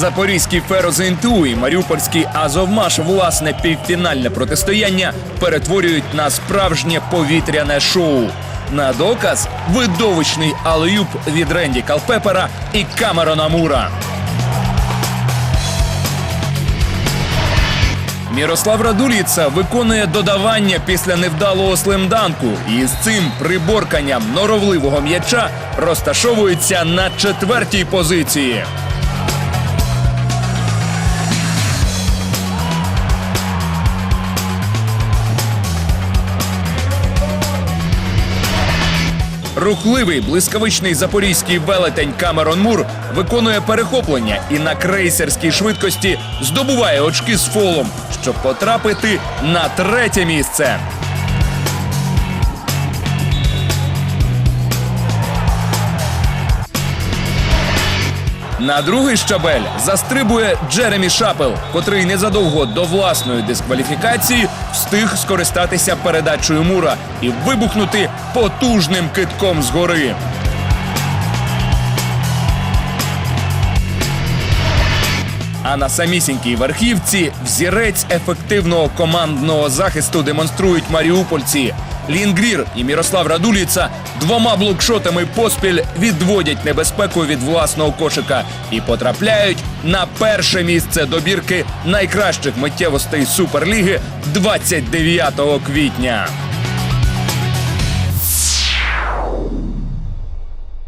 Запорізький Ферозенту і Маріупольський Азовмаш власне півфінальне протистояння перетворюють на справжнє повітряне шоу. На доказ видовищний алеюб від Ренді Калпепера і Камерона Мура. Мірослав Радуліца виконує додавання після невдалого слемданку і з цим приборканням норовливого м'яча розташовується на четвертій позиції. Рухливий блискавичний запорізький велетень Камерон Мур виконує перехоплення і на крейсерській швидкості здобуває очки з фолом, щоб потрапити на третє місце. На другий щабель застрибує Джеремі Шапел, котрий незадовго до власної дискваліфікації встиг скористатися передачею Мура і вибухнути потужним китком згори. А на самісінькій верхівці взірець ефективного командного захисту демонструють маріупольці. Лінгрір і Мірослав Радуліца двома блокшотами поспіль відводять небезпеку від власного кошика і потрапляють на перше місце добірки найкращих миттєвостей Суперліги 29 квітня.